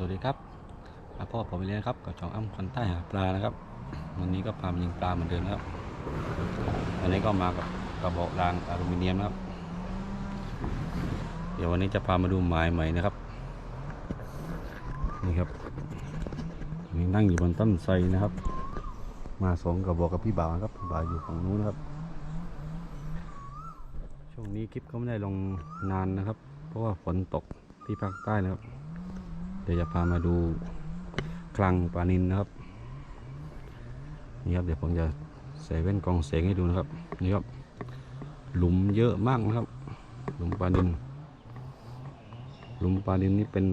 สวัสดีครับมาพ่อผมไปเรียนครับกับจองอ้ำคนใต้หาปลานะครับ วันนี้ก็พามายิงปลาเหมือนเดิมนะครับวันนี้ก็มากับกระบอกรางอลูมิเนียมนะครับ เดี๋ยววันนี้จะพามาดูหมายใหม่นะครับ นี่ครับนี่นั่งอยู่บนต้นไทรนะครับ มาสองกระบอกกับพี่บ่าวครับพี่บ่าวอยู่ฝั่งนู้นครับช่วงนี้คลิปก็ไม่ได้ลงนานนะครับ เพราะว่าฝนตกที่ภาคใต้นะครับ ดี๋ยวจะพามาดูคลังปลานินนะครับนี่ครับเดี๋ยวผมจะใส่แว่นกองแสงให้ดูนะครับนี่ครับหลุมเยอะมากนะครับ หลุมปลานินหลุมปลานินนี่เป็น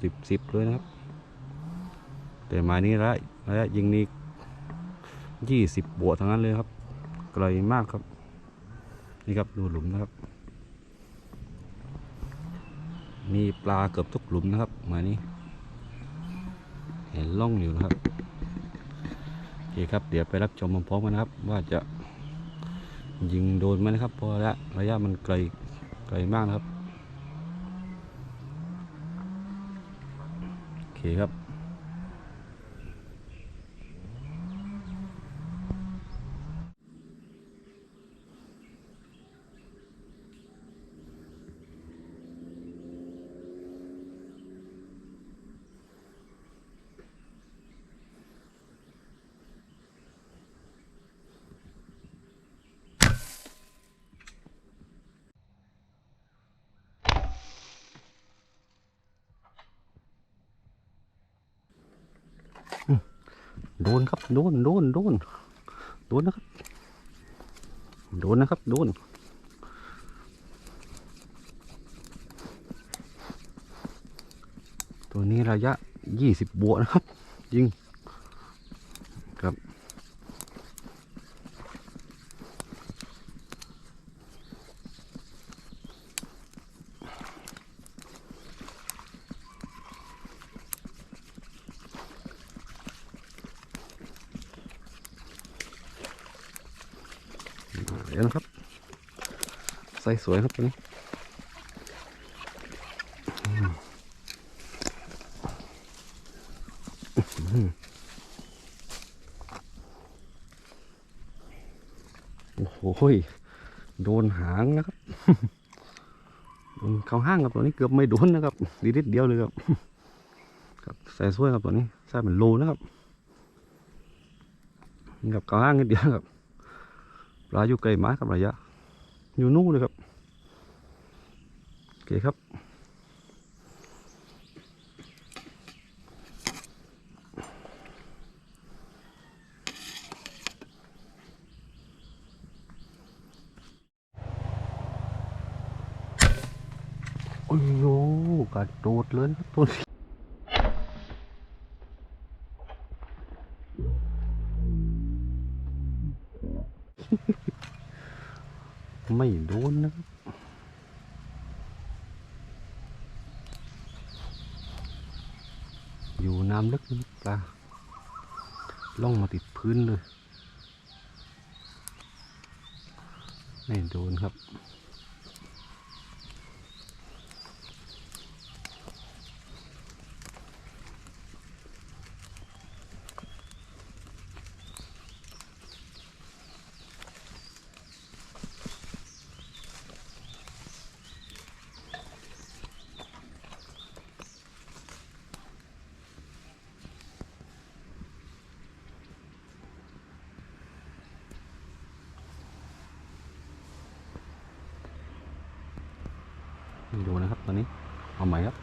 สิบสิบเลยนะครับ แต่หมายนี้ระยะระยะยิงนี้ยี่สิบบวกทั้งนั้นเลยครับ ไกลมากครับนี่ครับดูหลุมนะครับ มีปลาเกือบทุกหลุมนะครับหมายนี้ เห็นล่องอยู่นะครับโอเคครับ เดี๋ยวไปรับชมพร้อมกันนะครับ ว่าจะยิงโดนไหมนะครับเพราะระยะระยะมันไกลไกลมากนะครับโอเคครับ โดนครับโดนโดนโดนโดนนะครับ โดนนะครับโดนตัวนี้ระยะยี่สิบบวกนะครับ ยิงครับ เดี๋ยวนะครับใส่สวยครับตัวนี้โอ้โหโดนหางนะครับโดนเขาห้างครับตัวนี้เกือบไม่โดนนะครับดีนิดเดียวเลยครับครับใส่สวยครับตัวนี้ใส่เป็นโลนะครับนี่ครับเขาห้างนิดเดียวครับ ปลาอยู่ไกลไม้ครับระยะ อยู่นู่นเลยครับโอเคครับโอ้ยโยกระโดดเลยครับตัวนี้ ไม่โดนนะครับอยู่น้ำลึกนะปลาล่องมาติดพื้นเลยไม่โดนครับ ดูนะครับตอนนี้เอาใหม่ครับ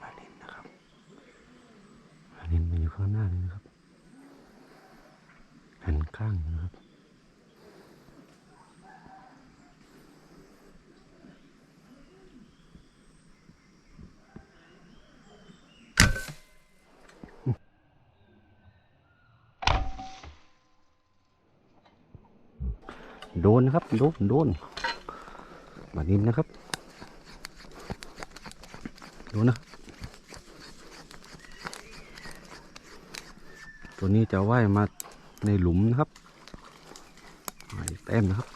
มาลินนะครับมาลินมันอยู่ข้างหน้านี่นะครับหันข้างนะ โดนนะครับ โดน โดนมานินนะครับโดนนะ ตัวนี้จะว่ายมาในหลุมนะครับเต้มนะครับ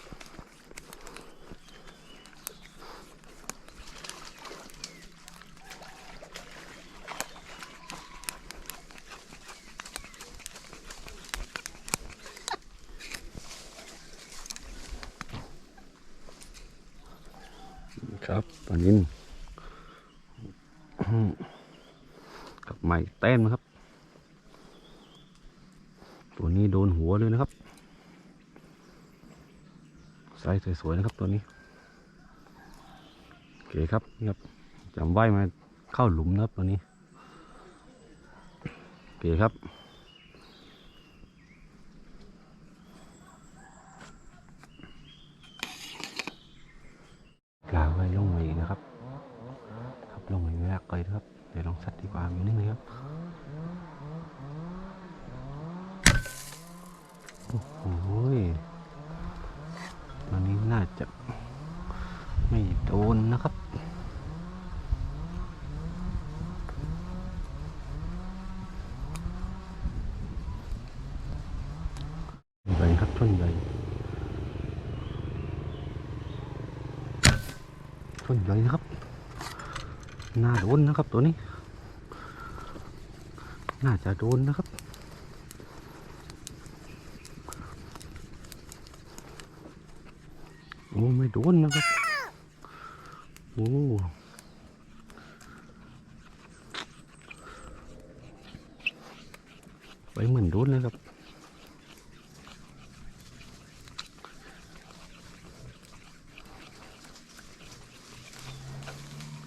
ครับปลานินอืมกับไม้แต้มนะครับ ตัวนี้โดนหัวเลยนะครับไซส์สวยๆนะครับตัวนี้โอเคครับครับจำไว้มาเข้าหลุมนะครับตัวนี้โอเคครับ ปลาไว้ลงมาอีกนะครับ ครับลงมาไม่ยากเลยนะครับ เดี๋ยวลองสัตว์ดีกว่ามีนึงเลยครับ โอ้โหตอนนี้น่าจะไม่โดนนะครับใหญ่ครับช่อนใหญ่ช่อนใหญ่นะครับ น่าโดนนะครับตัวนี้ น่าจะโดนนะครับ อ้ไม่โดนนะครับ โอ้ไปเหมือนโดนเลยครับ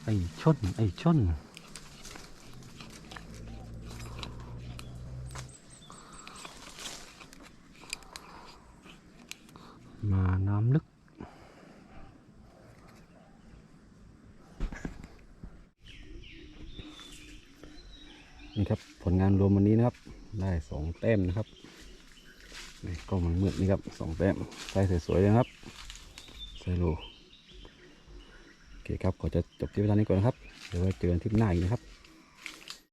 ไอ้ชนไอ้ชนมาน้ำลึก นี่ครับ ผลงานรวมวันนี้นะครับ ได้สองแต้มนะครับนี่ก็มันมืดนี่ครับสองแต้มใส่สวยๆนะครับใส่โลโอเคครับขอจะจบที่เวลานี้ก่อนนะครับเดี๋ยวไว้เจอกันที่หน้าอีกนะครับ